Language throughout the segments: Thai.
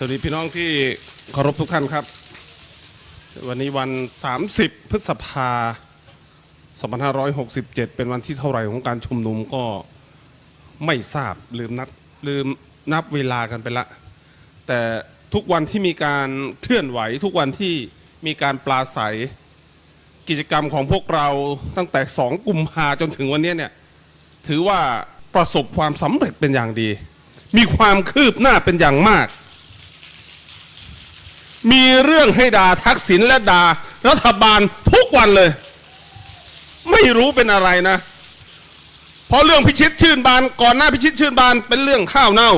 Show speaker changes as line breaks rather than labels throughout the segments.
สวัสดีพี่น้องที่เคารพทุกท่านครับ วันนี้วัน 30 พฤษภา2567 เป็นวันที่เท่าไหร่ของการชุมนุมก็ไม่ทราบลืมนับลืมนับเวลากันไปละ แต่ทุกวันที่มีการเคลื่อนไหว ทุกวันที่มีการปลาใสกิจกรรมของพวกเราตั้งแต่ 2 กุมภาจนถึงวันนี้เนี่ยถือว่าประสบความสำเร็จเป็นอย่างดี มีความคืบหน้าเป็นอย่างมาก มีเรื่องให้ด่าทักษิณและด่ารัฐบาลทุกวันเลย ไม่รู้เป็นอะไรนะ เพราะเรื่องพิชิตชื่นบาน ก่อนหน้าพิชิตชื่นบานเป็นเรื่องข้าวเน่า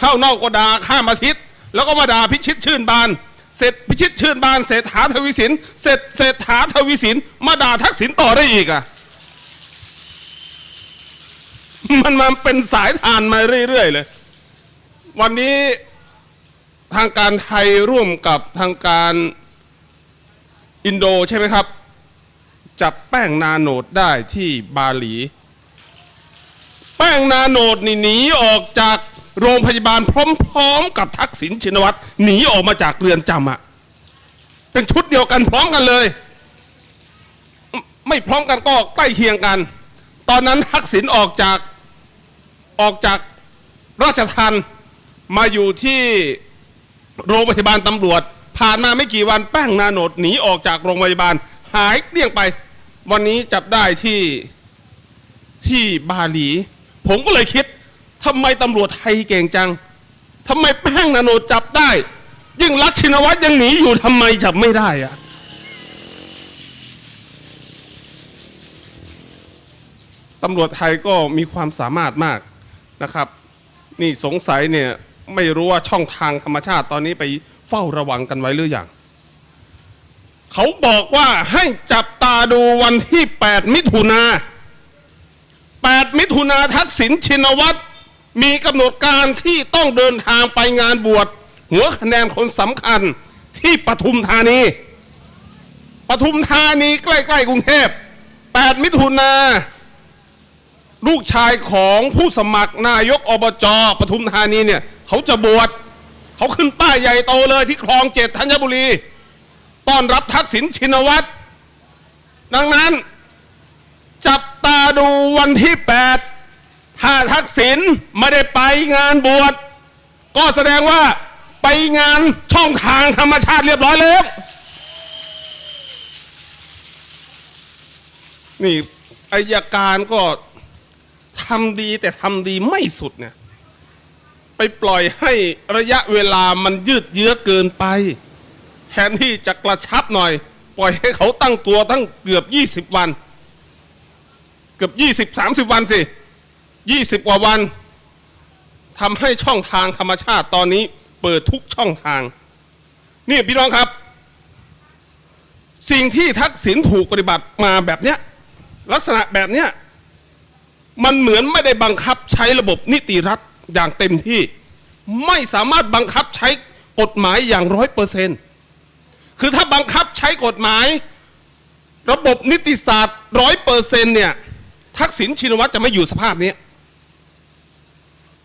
ข้าวเน่าก็ด่าข้ามอาทิตย์ แล้วก็มาด่าพิชิตชื่นบาน เสร็จพิชิตชื่นบานเศรษฐาทวีสิน เสร็จเศรษฐาทวีสิน มาด่าทักษิณต่อได้อีกอะมันมาเป็นสายทานมาเรื่อยๆเลย วันนี้ ทางการไทยร่วมกับทางการอินโดใช่ไหมครับ จับแป้งนาโนดได้ที่บาหลี แป้งนาโนดนี่หนีออกจากโรงพยาบาลพร้อม ๆ กับทักษิณชินวัตรหนีออกมาจากเรือนจำอะเป็นชุดเดียวกันพร้อมกันเลย ไม่พร้อมกันก็ใกล้เคียงกัน ตอนนั้นทักษิณออกจากออกจากราชทันมาอยู่ที่ โรงพยาบาลตำรวจ ผ่านมาไม่กี่วันแป้งนาโนดหนีออกจากโรงพยาบาล หายเกลี้ยงไป วันนี้จับได้ที่ที่บาหลี ผมก็เลยคิดทำไมตำรวจไทยเก่งจังทำไมแป้งนาโนดจับได้ ยิ่งรักษณ์ชินวัตรยังหนีอยู่ทำไมจับไม่ได้อะตำรวจไทยก็มีความสามารถมากนะครับ นี่สงสัยเนี่ย ไม่รู้ว่าช่องทางธรรมชาติตอนนี้ไปเฝ้าระวังกันไว้หรือยังเขาบอกว่าให้จับตาดูวันที่ 8 มิถุนา 8 มิถุนาทักษิณชินวัตรมีกำหนดการที่ต้องเดินทางไปงานบวชหัวคะแนนคนสำคัญที่ปทุมธานีปทุมธานีใกล้ ๆ กรุงเทพ 8 มิถุนา ลูกชายของผู้สมัครนายกอบจปทุมธานีเนี่ยเขาจะบวชเขาขึ้นป้ายใหญ่โตเลยที่คลองเจ็ดธัญบุรี ต้อนรับทักษิณชินวัตร ดังนั้น จับตาดูวันที่ 8 ถ้าทักษิณไม่ได้ไปงานบวชก็แสดงว่าไปงานช่องทางธรรมชาติเรียบร้อยแล้วนี่อายการก็ ทำดีแต่ทำดีไม่สุดเนี่ย ไปปล่อยให้ระยะเวลามันยืดเยื้อเกินไป แทนที่จะกระชับหน่อย ปล่อยให้เขาตั้งตัวตั้งเกือบ20วัน เกือบ20 30วันสิ20กว่าวันทำให้ช่องทางธรรมชาติตอนนี้ เปิดทุกช่องทาง นี่พี่น้องครับ สิ่งที่ทักษิณถูกปฏิบัติมาแบบเนี้ยลักษณะแบบเนี้ย มันเหมือนไม่ได้บังคับใช้ระบบนิติรัฐอย่างเต็มที่ ไม่สามารถบังคับใช้กฎหมายอย่างร้อยเปอร์เซนต์คือถ้าบังคับใช้กฎหมาย ระบบนิติศาสตร์ร้อยเปอร์เซนต์เนี่ยทักษิณชินวัตรจะไม่อยู่สภาพนี้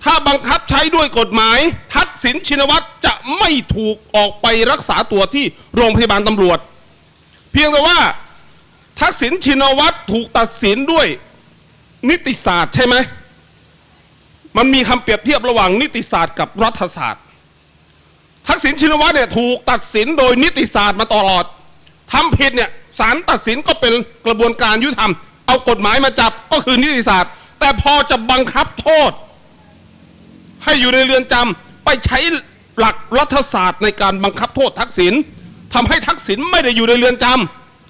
ถ้าบังคับใช้ด้วยกฎหมาย ทักษิณชินวัตรจะไม่ถูกออกไปรักษาตัวที่โรงพยาบาลตำรวจ เพียงแต่ว่าทักษิณชินวัตรถูกตัดสินด้วย นิติศาสตร์ใช่ไหมมันมีคำเปรียบเทียบระหว่างนิติศาสตร์กับรัฐศาสตร์ ทักษิณชินวัตรเนี่ยถูกตัดสินโดยนิติศาสตร์มาตลอดทำผิดเนี่ยศาลตัดสินก็เป็นกระบวนการยุติธรรม เอากฎหมายมาจับก็คือนิติศาสตร์ แต่พอจะบังคับโทษ ให้อยู่ในเรือนจำไปใช้หลักรัฐศาสตร์ในการบังคับโทษทักษิณทำให้ทักษิณไม่ได้อยู่ในเรือนจ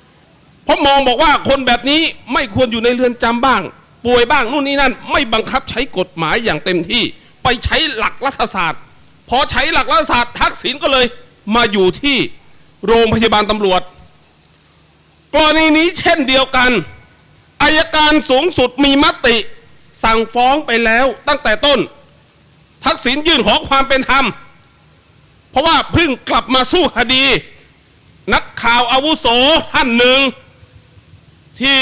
ำเพราะมองบอกว่าคนแบบนี้ไม่ควรอยู่ในเรือนจำบ้าง ป่วยบ้างนู่นนี่นั่น ไม่บังคับใช้กฎหมายอย่างเต็มที่ ไปใช้หลักรัฐศาสตร์ พอใช้หลักรัฐศาสตร์ทักษิณก็เลยมาอยู่ที่โรงพยาบาลตำรวจ กรณีนี้เช่นเดียวกันอายการสูงสุดมีมติ สั่งฟ้องไปแล้วตั้งแต่ต้น ทักษิณยื่นขอความเป็นธรรม เพราะว่าเพิ่งกลับมาสู้คดี นักข่าวอาวุโสท่านหนึ่งที่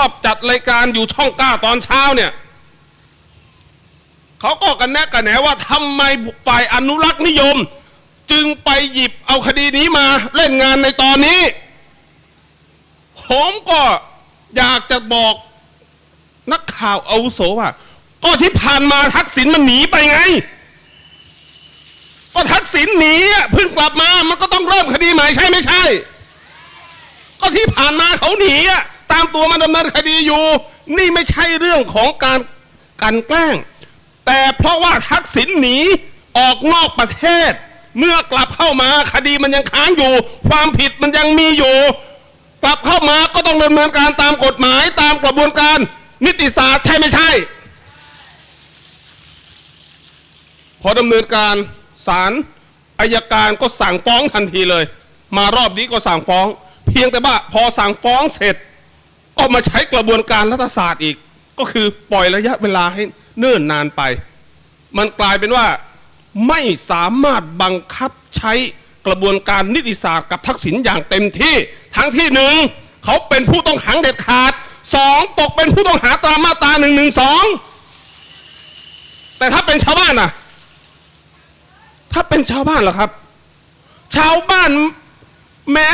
อบจัดรายการอยู่ช่องเก้าตอนเช้าเนี่ยเขาก็กันแนะกันแหนว่าทำไมฝ่ายอนุรักษ์นิยม จึงไปหยิบเอาคดีนี้มาเล่นงานในตอนนี้ ผมก็อยากจะบอกนักข่าวอาวุโสว่า ก็ที่ผ่านมาทักษิณมันหนีไปไง ก็ทักษิณหนีเพิ่งกลับมามันก็ต้องเริ่มคดีใหม่ใช่ไม่ใช่ ก็ที่ผ่านมาเขาหนีอะ ตามตัวมาดำเนินคดีอยู่ นี่ไม่ใช่เรื่องของการกันแกล้ง แต่เพราะว่าทักษิณหนีออกนอกประเทศ เมื่อกลับเข้ามาคดีมันยังค้างอยู่ ความผิดมันยังมีอยู่ กลับเข้ามาก็ต้องดำเนินการตามกฎหมายตามกระบวนการนิติศาสตร์ใช่ไม่ใช่ พอดำเนินการศาลอายการก็สั่งฟ้องทันทีเลย มารอบนี้ก็สั่งฟ้อง เพียงแต่ว่าพอสั่งฟ้องเสร็จ ก็มาใช้กระบวนการรัฐศาสตร์อีก ก็คือปล่อยระยะเวลาให้เนิ่นนานไป มันกลายเป็นว่าไม่สามารถบังคับใช้กระบวนการนิติศาสตร์กับทักษิณอย่างเต็มที่ ทั้งที่หนึ่งเขาเป็นผู้ต้องขังเด็ดขาดสองตกเป็นผู้ต้องหาตามมาตราหนึ่งหนึ่งสองแต่ถ้าเป็นชาวบ้านนะถ้าเป็นชาวบ้านเหรอครับ ชาวบ้านแม้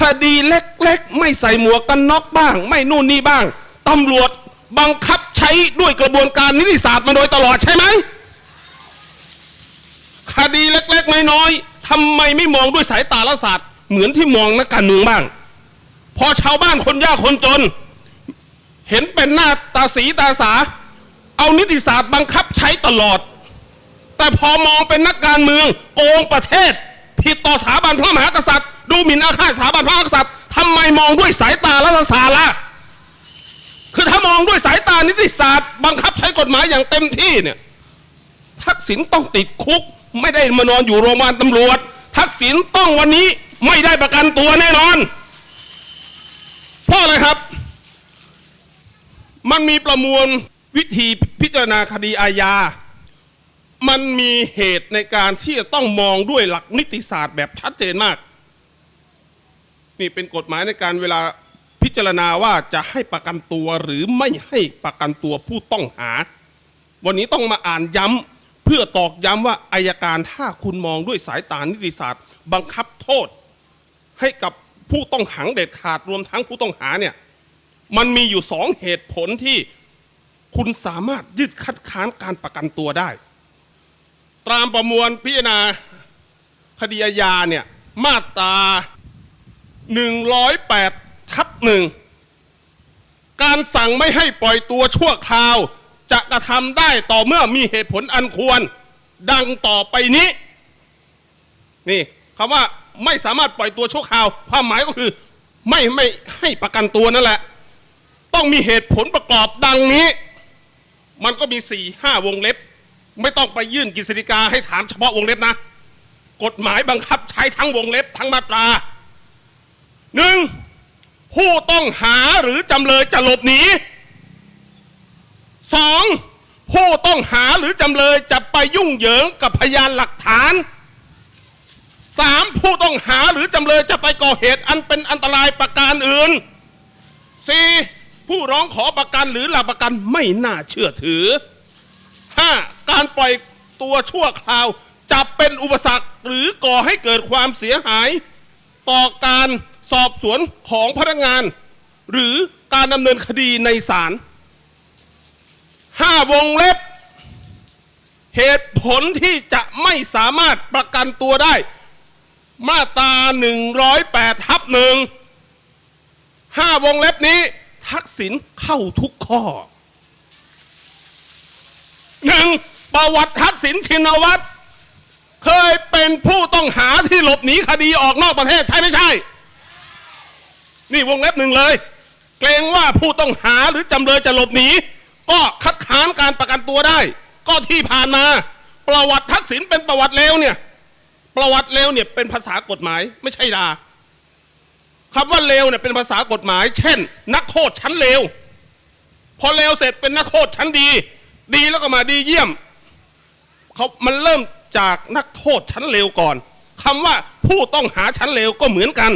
คดีเล็กๆ ไม่ใส่หมวกกันน็อกบ้าง ไม่นู่นนี่บ้างตำรวจบังคับใช้ด้วยกระบวนการนิติศาสตร์มาโดยตลอดใช่ไหมคดีเล็กๆน้อยๆทำไมไม่มองด้วยสายตาละศาสตร์ เหมือนที่มองนักการเมืองบ้าง พอชาวบ้านคนยากคนจน เห็นเป็นหน้าตาสีตาสา เอานิติศาสตร์บังคับใช้ตลอด แต่พอมองเป็นนักการเมืองโกงประเทศ ผิดต่อสถาบันพระมหากษัตริย์ ดูหมิ่นอาฆาตสถาบันพระมหากษัตริย์ทำไมมองด้วยสายตารัฐศาสตร์ล่ะคือถ้ามองด้วยสายตานิติศาสตร์ บังคับใช้กฎหมายอย่างเต็มที่เนี่ยทักษิณต้องติดคุก ไม่ได้มานอนอยู่โรงพยาบาลตำรวจ ทักษิณต้องวันนี้ไม่ได้ประกันตัวแน่นอนเพราะอะไรครับ มันมีประมวลวิธีพิจารณาคดีอาญา มันมีเหตุในการที่จะต้องมองด้วยหลักนิติศาสตร์แบบชัดเจนมาก นี่เป็นกฎหมายในการเวลาพิจารณาว่าจะให้ประกันตัวหรือไม่ให้ประกันตัวผู้ต้องหา วันนี้ต้องมาอ่านย้ำเพื่อตอกย้ำว่าอายการถ้าคุณมองด้วยสายตานิติศาสตร์ บังคับโทษ ให้กับผู้ต้องขังเด็ดขาดรวมทั้งผู้ต้องหาเนี่ยมันมีอยู่สองเหตุผลที่คุณสามารถยืดคัดค้านการประกันตัวได้ ตามประมวลพิจารณาคดีอาญาเนี่ยมาตรา 108ทับหนึ่งการสั่งไม่ให้ปล่อยตัวชั่วคราว จะกระทำได้ต่อเมื่อมีเหตุผลอันควร ดังต่อไปนี้ นี่คำว่าไม่สามารถปล่อยตัวชั่วคราว ความหมายก็คือไม่ไม่ให้ประกันตัวนั่นแหละ ต้องมีเหตุผลประกอบดังนี้ มันก็มีสี่ห้าวงเล็บ ไม่ต้องไปยื่นกฤษฎีกาให้ถามเฉพาะวงเล็บนะ กฎหมายบังคับใช้ทั้งวงเล็บทั้งมาตรา หนึ่งผู้ต้องหาหรือจำเลยจะหลบหนีสองผู้ต้องหาหรือจำเลยจะไปยุ่งเหยิงกับพยานหลักฐานสามผู้ต้องหาหรือจำเลยจะไปก่อเหตุอันเป็นอันตรายประการอื่นสี่ผู้ร้องขอประกันหรือหลักประกันไม่น่าเชื่อถือห้าการปล่อยตัวชั่วคราวจะเป็นอุปสรรคหรือก่อให้เกิดความเสียหาย ต่อการ สอบสวนของพนักงาน หรือการดำเนินคดีในศาลห้าวงเล็บ เหตุผลที่จะไม่สามารถประกันตัวได้ มาตรา108ทับหนึ่งห้าวงเล็บนี้ ทักษิณเข้าทุกข้อหนึ่งประวัติทักษิณชินวัตรเคยเป็นผู้ต้องหาที่หลบหนีคดีออกนอกประเทศใช่ไม่ใช่ นี่วงเล็บหนึ่งเลย เกรงว่าผู้ต้องหาหรือจำเลยจะหลบหนีก็คัดค้านการประกันตัวได้ ก็ที่ผ่านมา ประวัติทักษิณเป็นประวัติเลวเนี่ย ประวัติเลวเนี่ยเป็นภาษากฎหมายไม่ใช่ดาคำว่าเลวเนี่ยเป็นภาษากฎหมาย เช่น นักโทษชั้นเลวพอเลวเสร็จเป็นนักโทษชั้นดี ดีแล้วก็มาดีเยี่ยมเขามันเริ่มจากนักโทษชั้นเลวก่อนคำว่าผู้ต้องหาชั้นเลวก็เหมือนกัน